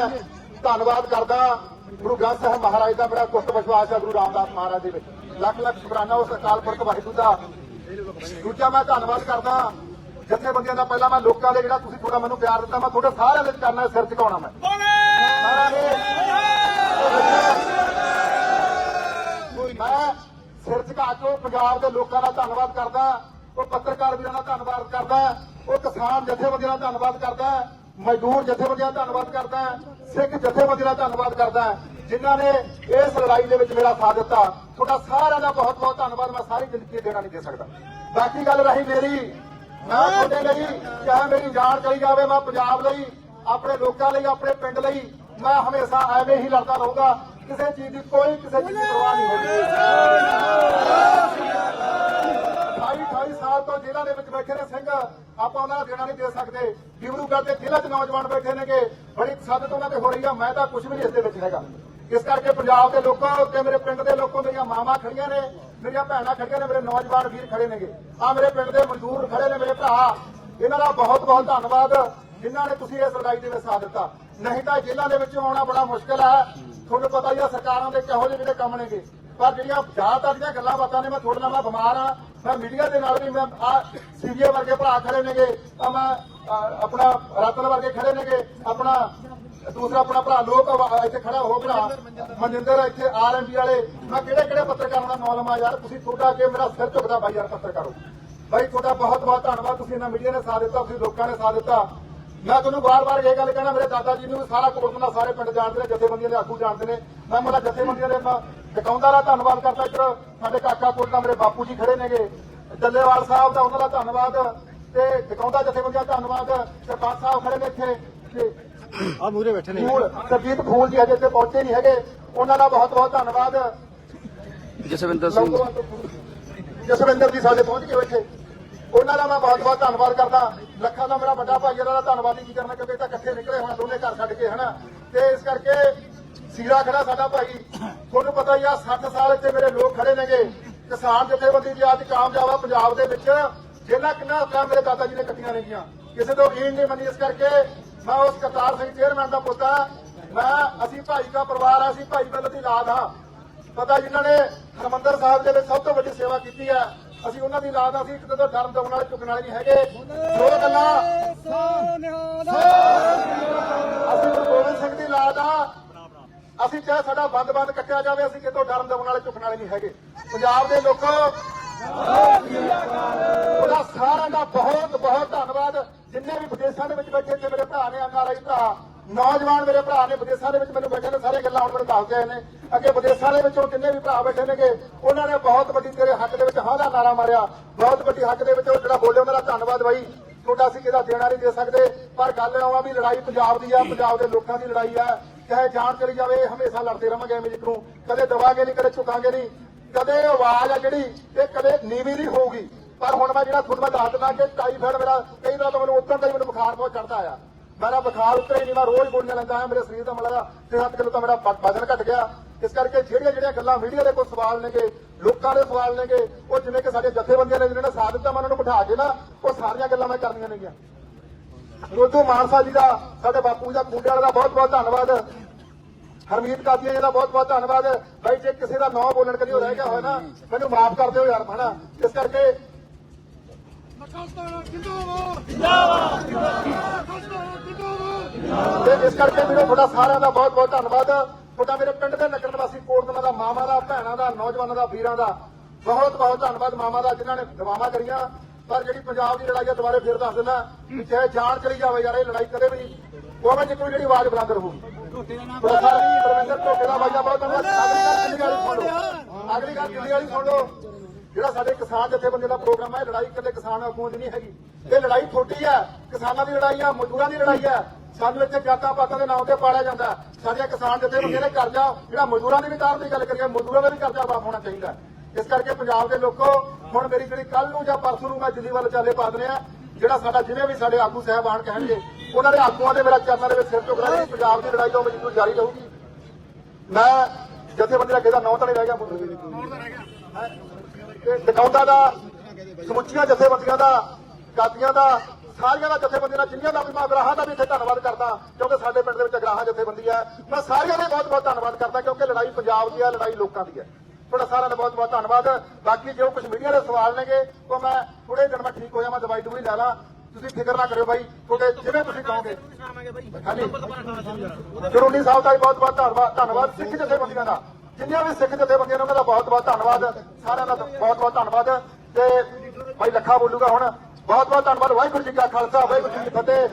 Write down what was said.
ਮੈਂ ਧੰਨਵਾਦ ਕਰਦਾ ਗੁਰੂ ਗ੍ਰੰਥ ਸਾਹਿਬ ਮਹਾਰਾਜ ਦਾ ਬੜਾ ਕੁੱਟ ਵਿਸ਼ਵਾਸ ਹੈ ਗੁਰੂ ਰਾਮਦਾਸ ਮਹਾਰਾਜ ਦੇ ਵਿੱਚ। ਲੱਖ ਲੱਖ ਸ਼ੁਕਰਾਨਾ ਉਸ ਅਕਾਲ ਪੁਰਖ ਵਾਹਿਗੁਰੂ ਦਾ। ਦੂਜਾ ਮੈਂ ਧੰਨਵਾਦ ਕਰਦਾ ਜਥੇਬੰਦੀਆਂ ਦਾ। ਪਹਿਲਾਂ ਮੈਂ ਲੋਕਾਂ ਦੇ ਜਿਹੜਾ ਤੁਸੀਂ ਥੋੜਾ ਮੈਨੂੰ ਪਿਆਰ ਦਿੱਤਾ, ਮੈਂ ਤੁਹਾਡੇ ਸਾਰਿਆਂ ਦੇ ਚਰਨਾਂ ਸਿਰ ਝੁਕਾਉਣਾ ਮੈਂ। ਮੈਂ ਸਿਰ ਝੁਕਾ ਕੇ ਪੰਜਾਬ ਦੇ ਲੋਕਾਂ ਦਾ ਧੰਨਵਾਦ ਕਰਦਾ, ਉਹ ਪੱਤਰਕਾਰ ਵੀਰਾਂ ਦਾ ਧੰਨਵਾਦ ਕਰਦਾ, ਉਹ ਕਿਸਾਨ ਜਥੇਬੰਦੀਆਂ ਦਾ ਧੰਨਵਾਦ ਕਰਦਾ। ਮਜ਼ਦੂਰ ਜਥੇਬੰਦੀਆਂ ਦਾ ਧੰਨਵਾਦ ਕਰਦਾ ਸਿੱਖ ਜਥੇਬੰਦੀਆਂ ਦਾ ਧੰਨਵਾਦ ਕਰਦਾ ਜਿਨ੍ਹਾਂ ਨੇ ਇਸ ਲੜਾਈ ਦੇ ਵਿੱਚ ਮੇਰਾ ਸਾਥ ਦਿੱਤਾ। ਤੁਹਾਡਾ ਸਾਰਿਆਂ ਦਾ ਬਹੁਤ ਬਹੁਤ ਧੰਨਵਾਦ, ਮੈਂ ਸਾਰੀ ਜ਼ਿੰਦਗੀ ਦੇਣਾ ਨਹੀਂ ਦੇ ਸਕਦਾ। ਬਾਕੀ ਗੱਲ ਰਹੀ ਮੇਰੀ, ਮੈਂ ਤੁਹਾਡੇ ਲਈ ਚਾਹੇ ਮੇਰੀ ਜਾਨ ਚਲੀ ਜਾਵੇ, ਮੈਂ ਪੰਜਾਬ ਲਈ, ਆਪਣੇ ਲੋਕਾਂ ਲਈ, ਆਪਣੇ ਪਿੰਡ ਲਈ, ਮੈਂ ਹਮੇਸ਼ਾ ਐਵੇਂ ਹੀ ਲੜਦਾ ਰਹੂੰਗਾ। ਕਿਸੇ ਚੀਜ਼ ਦੀ ਕੋਈ, ਕਿਸੇ ਚੀਜ਼ ਦੀ ਪਰਵਾਹ ਨਹੀਂ ਹੋਊਗੀ 28 28 ਸਾਲ ਤੋਂ ਜੇਲ੍ਹਾਂ ਦੇ ਵਿੱਚ ਬੈਠੇ ਨੇ ਸਿੰਘ। ਆਪਾਂ ਉਹਨਾਂ ਦਾ ਦੇਣਾ ਨਹੀਂ ਦੇ ਸਕਦੇ। ਡਿਬਰੂਗੜ੍ਹ ਦੇ ਜ਼ਿਲ੍ਹਾ 'ਚ ਨੌਜਵਾਨ ਬੈਠੇ ਨੇਗੇ। ਬੜੀ ਤਸੱਦਦ ਉਹਨਾਂ ਤੇ ਹੋ ਰਹੀ ਆ। ਮੈਂ ਤਾਂ ਕੁਝ ਵੀ ਨਹੀਂ ਇਸ ਦੇ ਵਿੱਚ ਹੈਗਾ। ਇਸ ਕਰਕੇ ਪੰਜਾਬ ਦੇ ਲੋਕਾਂ ਤੇ ਮੇਰੇ ਪਿੰਡ ਦੇ ਲੋਕਾਂ ਮੇਰੀਆਂ ਮਾਵਾਂ ਖੜੀਆਂ ਨੇ। ਮੇਰੀਆਂ ਭੈਣਾਂ ਖੜੀਆਂ ਨੇ। ਮੇਰੇ ਨੌਜਵਾਨ ਵੀਰ ਖੜੇ ਨੇਗੇ। ਆ ਮੇਰੇ ਪਿੰਡ ਦੇ ਮਜ਼ਦੂਰ ਖੜੇ ਨੇ ਮੇਰੇ ਭਰਾ। ਇਹਨਾਂ ਦਾ ਬਹੁਤ ਬਹੁਤ ਧੰਨਵਾਦ। ਜਿਨ੍ਹਾਂ ਨੇ ਤੁਸੀਂ ਇਸ ਲੜਾਈ ਦੇ ਵਿੱਚ ਸਾਥ ਦਿੱਤਾ। ਨਹੀਂ ਤਾਂ ਜੇਲ੍ਹਾਂ ਦੇ ਵਿੱਚੋਂ ਆਉਣਾ ਬੜਾ ਮੁਸ਼ਕਲ ਹੈ। ਤੁਹਾਨੂੰ ਪਤਾ ਹੀ ਆ ਸਰਕਾਰਾਂ ਦੇ ਕਿਹੋ ਜਿਹੇ ਜਿਹੜੇ ਕੰਮ ਨੇਗੇ। ਪਰ ਜਿਹੜੀਆਂ ਜ਼ਿਆਦਾਤਰ ਦੀਆਂ ਗੱਲਾਂ ਬਾਤਾਂ ਨੇ, ਮੈਂ ਤੁਹਾਡੇ ਨਾਲ ਮੈਂ ਬਿਮਾਰ ਆ ਮੈਂ ਮੀਡੀਆ ਦੇ ਨਾਲ ਵੀ ਮੈਂ ਆ ਸੀਰੀਏ ਵਰਗੇ ਭਰਾ ਖੜੇ ਨੇਗੇ ਆ ਮੈਂ ਆਪਣਾ ਰਤਨ ਵਰਗੇ ਖੜੇ ਨੇਗੇ, ਆਪਣਾ ਦੂਸਰਾ ਆਪਣਾ ਭਰਾ ਲੋਕ ਇੱਥੇ ਖੜਾ ਹੋ ਭਰਾ, ਮਨਿੰਦਰ ਇੱਥੇ ਆਰਐਮਪੀ ਵਾਲੇ। ਮੈਂ ਕਿਹੜੇ ਕਿਹੜੇ ਪੱਤਰਕਾਰਾਂ ਦਾ ਨਾਮ ਲਵਾਂ ਯਾਰ, ਤੁਸੀਂ ਤੁਹਾਡਾ ਅੱਗੇ ਮੇਰਾ ਸਿਰ ਝੁਕਦਾ ਬਾਈ ਯਾਰ ਪੱਤਰਕਾਰੋ। ਬਾਈ, ਤੁਹਾਡਾ ਬਹੁਤ ਬਹੁਤ ਧੰਨਵਾਦ, ਤੁਸੀਂ ਇਹਨਾਂ ਮੀਡੀਆ ਨੇ ਸਾਥ ਦਿੱਤਾ, ਤੁਸੀਂ ਲੋਕਾਂ ਨੇ ਸਾਥ ਦਿੱਤਾ। ਮੈਂ ਤੁਹਾਨੂੰ ਬਾਰ-ਬਾਰ ਇਹ ਗੱਲ ਕਹਿਣਾ, ਮੇਰੇ ਦਾਦਾ ਜੀ ਨੂੰ ਵੀ ਸਾਰਾ ਕੋਟਨਾ ਸਾਰੇ ਪਿੰਡ ਜਾਣਦੇ ਨੇ, ਜਥੇਬੰਦੀਆਂ ਦੇ ਆਗੂ ਜਾਣਦੇ ਨੇ। ਮੈਂ ਮੇਰਾ ਜਥੇਬੰਦੀਆਂ ਦੇ ਟਿਕਾਉਂਦਾ ਦਾ ਧੰਨਵਾਦ ਕਰਦਾ ਇੱਧਰ ਸਾਡੇ ਕਾਕਾ ਕੋਟਨਾ ਮੇਰੇ ਬਾਪੂ ਜੀ ਖੜੇ ਨੇਗੇ। ਡੱਲੇਵਾਲ ਸਾਹਿਬ ਦਾ ਉਹਨਾਂ ਦਾ ਧੰਨਵਾਦ ਤੇ ਟਿਕਾਉਂਦਾ ਜਥੇਬੰਦੀਆਂ ਧੰਨਵਾਦ। ਸਰਪੰਚ ਸਾਹਿਬ ਖੜੇ ਨੇ ਇੱਥੇ। ਤੇ ਆ ਮੂਰੇ ਬੈਠੇ ਨੇ। ਸਰਜੀਤ ਫੂਲ ਜੀ ਹਜੇ ਇੱਥੇ ਪਹੁੰਚੇ ਨਹੀਂ ਹੈਗੇ। ਉਹਨਾਂ ਦਾ ਬਹੁਤ ਬਹੁਤ ਧੰਨਵਾਦ। ਜਸਵਿੰਦਰ ਸਿੰਘ। ਜਸਵਿੰਦਰ ਜੀ ਸਾਡੇ ਪਹੁੰਚ ਕੇ ਬੈਠੇ। ਉਹਨਾਂ ਦਾ ਮੈਂ ਬਹੁਤ ਬਹੁਤ ਧੰਨਵਾਦ ਕਰਦਾ। ਲੱਖਾਂ ਦਾ ਮੇਰਾ ਵੱਡਾ ਭਾਈ ਇਹਨਾਂ ਦਾ ਧੰਨਵਾਦ ਹੀ ਕੀ ਕਰਨਾ ਕਿਉਂਕਿ ਇਹ ਤਾਂ ਇਕੱਠੇ ਨਿਕਲੇ ਹੁਣ ਦੋਨੇ ਘਰ ਛੱਡ ਕੇ ਹਨਾ। ਤੇ ਇਸ ਕਰਕੇ ਸੀਰਾ ਖੜਾ ਸਾਡਾ ਭਾਈ। ਤੁਹਾਨੂੰ ਪਤਾ ਹੀ ਆ 60 ਸਾਲ ਇੱਥੇ ਮੇਰੇ ਲੋਕ ਖੜੇ ਨੇਗੇ। ਕਿਸਾਨ ਜਥੇਬੰਦੀ ਦੀ ਅੱਜ ਕਾਮਯਾਬ ਆ ਪੰਜਾਬ ਦੇ ਵਿੱਚ। ਜਿਹਨਾਂ ਕਿੰਨਾ ਕੰਮ ਮੇਰੇ ਦਾਦਾ ਜੀ ਨੇ ਕੱਟੀਆਂ ਨੇਗੀਆਂ। ਕਿਸੇ ਤੋਂ ਰੀਣ ਨਹੀਂ ਮੰਨੀ ਇਸ ਕਰਕੇ ਮੈਂ ਉਸ ਕਰਤਾਰ ਸਿੰਘ ਚੇਅਰਮੈਨ ਦਾ ਪੁੱਤ ਆ। ਮੈਂ ਅਸੀਂ ਭਾਈ ਦਾ ਪਰਿਵਾਰ ਆ ਅਸੀਂ ਭਾਈ ਬੱਲ ਦੀ ਔਲਾਦ ਆ ਪਤਾ ਜਿਨ੍ਹਾਂ ਨੇ ਹਰਮੰਦਰ ਸਾਹਿਬ ਦੇ ਵਿੱਚ ਸਭ ਤੋਂ ਵੱਡੀ ਸੇਵਾ ਕੀਤੀ ਹੈ ਅਸੀਂ ਉਹਨਾਂ ਦੀ ਔਲਾਦ ਆ ਅਸੀਂ ਇੱਕ ਤੋਂ ਧਰਮ ਦਉਣ ਵਾਲੇ ਝੁਕਣ ਵਾਲੇ ਨਹੀਂ ਹੈਗੇ। ਜੋ ਗੱਲਾਂ। ਅਸੀਂ ਗੁਰੂ ਗੋਬਿੰਦ ਸਿੰਘ ਦੀ ਔਲਾਦ ਆ ਅਸੀਂ ਚਾਹੇ ਸਾਡਾ ਬੰਦ-ਬੰਦ ਕੱਟਿਆ ਜਾਵੇ, ਅਸੀਂ ਕਿਤੋਂ ਡਰਨ ਦਉਣ ਵਾਲੇ ਝੁਕਣ ਵਾਲੇ ਨਹੀਂ ਹੈਗੇ। ਪੰਜਾਬ ਦੇ ਲੋਕੋ ਉਹਦਾ ਸਾਰਿਆਂ ਦਾ ਬਹੁਤ ਬਹੁਤ ਧੰਨਵਾਦ। ਜਿੰਨੇ ਵੀ ਵਿਦੇਸ਼ਾਂ ਦੇ ਵਿੱਚ ਬੈਠੇ ਤੇ ਮੇਰੇ ਭਰਾ ਨੇ ਐਨਆਰਆਈ ਭਰਾ, ਨੌਜਵਾਨ ਮੇਰੇ ਭਰਾ ਨੇ, ਵਿਦੇਸ਼ਾਂ ਦੇ ਵਿੱਚ ਮੈਨੂੰ ਬੈਠੇ ਨੇ, ਸਾਰੇ ਗੱਲਾਂ ਹੁਣ ਮੈਨੂੰ ਦੱਸਦੇ ਆਏ ਨੇ। ਅੱਗੇ ਵਿਦੇਸ਼ਾਂ ਦੇ ਵਿੱਚੋਂ ਹੁਣ ਜਿੰਨੇ ਵੀ ਭਰਾ ਬੈਠੇ ਨੇਗੇ, ਉਹਨਾਂ ਨੇ ਬਹੁਤ ਵੱਡੀ ਤੇਰੇ ਹੱਕ ਦੇ ਵਿੱਚ ਹਾਂ ਦਾ ਨਾਰਾ ਮਾਰਿਆ। ਬਹੁਤ ਵੱਡੀ ਹੱਕ ਦੇ ਵਿੱਚ ਉਹ ਜਿਹੜਾ ਬੋਲੇ ਉਹਨਾਂ ਦਾ ਧੰਨਵਾਦ ਬਾਈ। ਤੁਹਾਡਾ ਅਸੀਂ ਕਿਹਦਾ ਦੇਣਾ ਨਹੀਂ ਦੇ ਸਕਦੇ, ਪਰ ਗੱਲ ਆਵਾ ਵੀ ਲੜਾਈ ਪੰਜਾਬ ਦੀ ਆ, ਪੰਜਾਬ ਦੇ ਲੋਕਾਂ ਦੀ ਲੜਾਈ ਆ। ਚਾਹੇ ਜਾਨ ਚਲੀ ਜਾਵੇ, ਹਮੇਸ਼ਾ ਲੜਦੇ ਰਵਾਂਗੇ ਐਵੇਂ ਨੂੰ। ਕਦੇ ਦਵਾਂਗੇ ਨਹੀਂ, ਕਦੇ ਝੁਕਾਂਗੇ ਨਹੀਂ। ਕਦੇ ਆਵਾਜ਼ ਆ ਜਿਹੜੀ, ਇਹ ਕਦੇ ਨੀਵੀਂ ਨਹੀਂ ਹੋਊਗੀ। ਪਰ ਹੁਣ ਮੈਂ ਜਿਹੜਾ ਤੁਹਾਨੂੰ ਮੈਂ ਦੱਸ ਦਿੰਦਾ ਕਿ ਟਾਈਫਾਇਡ ਮੇਰਾ ਕਈ ਦਿਨਾਂ ਤੋਂ ਮੈਨੂੰ ਉਤਰਨ ਦਾ ਮੈਨੂੰ ਬੁਖਾਰ ਬਹੁਤ ਚੜਦਾ ਆ। ਮੇਰਾ ਬੁਖਾਰ ਉਤਰੇ ਹੀ ਨਹੀਂ, ਮੈਂ ਰੋਜ਼ ਗੋਲੀਆਂ ਲੈਂਦਾ ਆ, ਮੇਰੇ ਸਰੀਰ ਦਾ ਮਤਲਬ ਤੇ 7 ਕਿਲੋ ਤਾਂ ਮੇਰਾ ਵਜ਼ਨ ਘਟ ਗਿਆ। ਇਸ ਕਰਕੇ ਜਿਹੜੀਆਂ ਜਿਹੜੀਆਂ ਗੱਲਾਂ ਮੀਡੀਆ ਦੇ ਕੋਲ ਸਵਾਲ ਨੇਗੇ, ਲੋਕਾਂ ਦੇ ਸਵਾਲ ਨੇਗੇ, ਉਹ ਜਿਵੇਂ ਕਿ ਸਾਡੇ ਜਥੇਬੰਦੀਆਂ ਨੇ ਜਿਹਨਾਂ ਨੇ ਸਾਥ ਦਿੱਤਾ, ਮੈਂ ਉਹਨਾਂ ਨੂੰ ਬਿਠਾ ਕੇ ਨਾ, ਉਹ ਸਾਰੀਆਂ ਗੱਲਾਂ ਮੈਂ ਕਰਨੀਆਂ ਨੇਗੀਆਂ। ਰੋਜੂ ਮਾਨਸਾ ਜੀ ਦਾ, ਸਾਡੇ ਬਾਪੂ ਜੀ ਦਾ ਕੁੰਡੇ ਵਾਲੇ ਦਾ ਬਹੁਤ ਬਹੁਤ ਧੰਨਵਾਦ। ਹਰਮੀਤ ਕਾਦੀਆ ਜੀ ਦਾ ਬਹੁਤ ਬਹੁਤ ਧੰਨਵਾਦ। ਬਾਈ, ਜੇ ਕਿਸੇ ਦਾ ਨਾਂ ਬੋਲਣ ਕਦੀ ਹੋ ਰਹਿ ਗਿਆ ਹੋਇਆ ਨਾ, ਮੈਨੂੰ ਮਾਫ ਕਰ ਦਿਓ ਯਾਰ, ਹਨਾ? ਇਸ ਕਰਕੇ ਤੇ ਇਸ ਕਰਕੇ ਵੀਰੋ ਤੁਹਾਡਾ ਸਾਰਿਆਂ ਦਾ ਬਹੁਤ ਬਹੁਤ ਧੰਨਵਾਦ। ਤੁਹਾਡਾ ਮੇਰੇ ਪਿੰਡ ਦੇ ਨਗਰ ਨਿਵਾਸੀ ਕੋਟਦਮਾ ਦਾ ਮਾਮਾ ਦਾ, ਭੈਣਾਂ ਦਾ, ਨੌਜਵਾਨਾਂ ਦਾ, ਵੀਰਾਂ ਦਾ ਬਹੁਤ ਬਹੁਤ ਧੰਨਵਾਦ ਮਾਮਾ ਦਾ, ਜਿਨ੍ਹਾਂ ਨੇ ਦਵਾਵਾਂ ਕਰੀਆਂ। ਪਰ ਜਿਹੜੀ ਪੰਜਾਬ ਦੀ ਲੜਾਈ ਆ ਦੁਬਾਰੇ ਫਿਰ ਦੱਸ ਦਿੰਦਾ ਕਿ ਚਾਹੇ ਜਾਨ ਚਲੀ ਜਾਵੇ ਯਾਰ ਇਹ ਲੜਾਈ ਕਦੇ ਵੀ ਮੈਂ ਕੋਈ ਜਿਹੜੀ ਆਵਾਜ਼ ਬੁਲੰਦ ਰਹੂਗੀ ਪ੍ਰੋਫੈਸਰ ਪ੍ਰੋਫੈਸਰ ਢੋਟੇ ਦਾ ਬਾਈਆ ਬਹੁਤ ਧੰਨਵਾਦ। ਅਗਲੀ ਗੱਲ ਦਿੱਲੀ ਵਾਲੀ ਸੁਣ ਲਓ। ਅਗਲੀ ਗੱਲ ਦਿੱਲੀ ਵਾਲੀ ਸੁਣ ਲਓ। ਜਿਹੜਾ ਸਾਡੇ ਕਿਸਾਨ ਜਥੇਬੰਦੀ ਦਾ ਪ੍ਰੋਗਰਾਮ ਹੈ ਲੜਾਈ ਇਕੱਲੇ ਕਿਸਾਨ ਦੀ ਨਹੀਂ ਹੈਗੀ। ਇਹ ਲੜਾਈ ਛੋਟੀ ਹੈ ਕਿਸਾਨਾਂ ਦੀ ਲੜਾਈ ਹੈ ਮਜ਼ਦੂਰਾਂ ਦੀ ਲੜਾਈ ਹੈ ਸਾਨੂੰ ਇੱਥੇ ਜਾਤਾਂ ਪਾਤਾਂ ਦੇ ਨਾਮ ਤੇ ਪਾਲਿਆ ਜਾਂਦਾ। ਹੈ। ਸਾਡੀਆਂ ਕਿਸਾਨ ਜਥੇਬੰਦੀਆਂ ਨੇ ਕਰਜ਼ਾ ਜਿਹੜਾ ਮਜ਼ਦੂਰਾਂ ਦੀ ਵੀ ਤਾਰਨ ਦੀ ਗੱਲ ਕਰੀਏ ਮਜ਼ਦੂਰਾਂ ਦਾ ਵੀ ਕਰਜ਼ਾ ਮਾਫ ਹੋਣਾ ਚਾਹੀਦਾ। ਇਸ ਕਰਕੇ ਪੰਜਾਬ ਦੇ ਲੋਕੋ ਹੁਣ ਮੇਰੀ ਜਿਹੜੀ ਕੱਲ ਨੂੰ ਜਾਂ ਪਰਸੋਂ ਨੂੰ ਮੈਂ ਦਿੱਲੀ ਵੱਲ ਚਾਲੇ ਪਾ ਦਨੇ ਆ ਜਿਹੜਾ ਸਾਡਾ ਜਿਵੇਂ ਵੀ ਸਾਡੇ ਆਗੂ ਸਾਹਿਬਾਨ ਕਹਿਣਗੇ ਉਹਨਾਂ ਦੇ ਆਗੂਆਂ ਦੇ ਮੇਰਾ ਚਰਨਾਂ ਦੇ ਵਿੱਚ ਸਿਰ ਝੁਕਣਾ ਨਹੀਂ ਪੰਜਾਬ ਦੀ ਲੜਾਈ ਤੋਂ ਮਜ਼ਦੂਰ ਜਾਰੀ ਰਹੂਗੀ। ਮੈਂ ਜਥੇਬੰਦੀ ਦਾ ਕਿਹਦਾ ਨਾਂ ਤਾਂ ਨਹੀਂ ਰਹਿ ਗਿਆ ਮੁੱਢ ਤੇ ਦਿਖਾਉਂਦਾ ਦਾ ਸਮੁੱਚੀਆਂ ਜਥੇਬੰਦੀਆਂ ਦਾ ਕਾਦੀਆਂ ਦਾ ਸਾਰੀਆਂ ਦਾ ਜਥੇਬੰਦੀਆਂ ਦਾ ਜਿੰਨੀਆਂ ਦਾ ਵੀ ਮੈਂ ਅਗਰਾਹਾਂ ਦਾ ਵੀ ਇੱਥੇ ਧੰਨਵਾਦ ਕਰਦਾ ਕਿਉਂਕਿ ਸਾਡੇ ਪਿੰਡ ਦੇ ਵਿੱਚ ਅਗਰਾਹਾਂ ਜਥੇਬੰਦੀ ਹੈ। ਮੈਂ ਸਾਰਿਆਂ ਦਾ ਬਹੁਤ ਬਹੁਤ ਧੰਨਵਾਦ ਕਰਦਾ ਕਿਉਂਕਿ ਲੜਾਈ ਪੰਜਾਬ ਦੀ ਹੈ ਲੜਾਈ ਲੋਕਾਂ ਦੀ ਹੈ। ਤੁਹਾਡਾ ਸਾਰਿਆਂ ਦਾ ਬਹੁਤ ਬਹੁਤ ਧੰਨਵਾਦ। ਬਾਕੀ ਜੋ ਕੁਝ ਮੀਡੀਆ ਦੇ ਸਵਾਲ ਨੇਗੇ ਉਹ ਮੈਂ ਥੋੜੇ ਦਿਨ ਮੈਂ ਠੀਕ ਹੋ ਜਾਵਾਂ ਦਵਾਈ ਦੂਈ ਲੈ ਲਾਂ। ਤੁਸੀਂ ਫਿਕਰ ਨਾ ਕਰਿਓ ਬਾਈ ਤੁਹਾਡੇ ਜਿਵੇਂ ਤੁਸੀਂ ਕਹੋਗੇ। ਜਰੂਰੀ ਸਾਹਿਬ ਦਾ ਬਹੁਤ ਬਹੁਤ ਧੰਨਵਾਦ ਧੰਨਵਾਦ ਸਿੱਖ ਜਥੇਬੰਦੀਆਂ ਦਾ। ਜਿੰਨੀਆਂ ਵੀ ਸਿੱਖ ਜਥੇਬੰਦੀਆਂ ਨੇ ਉਹਨਾਂ ਦਾ ਬਹੁਤ ਬਹੁਤ ਧੰਨਵਾਦ। ਸਾਰਿਆਂ ਦਾ ਬਹੁਤ ਬਹੁਤ ਧੰਨਵਾਦ। ਤੇ ਭਾਈ ਲੱਖਾ ਬੋਲੂਗਾ ਹੁਣ। ਬਹੁਤ ਬਹੁਤ ਧੰਨਵਾਦ। ਵਾਹਿਗੁਰੂ ਜੀ ਕਾ ਖਾਲਸਾ ਵਾਹਿਗੁਰੂ ਜੀ ਕੀ ਫਤਿਹ।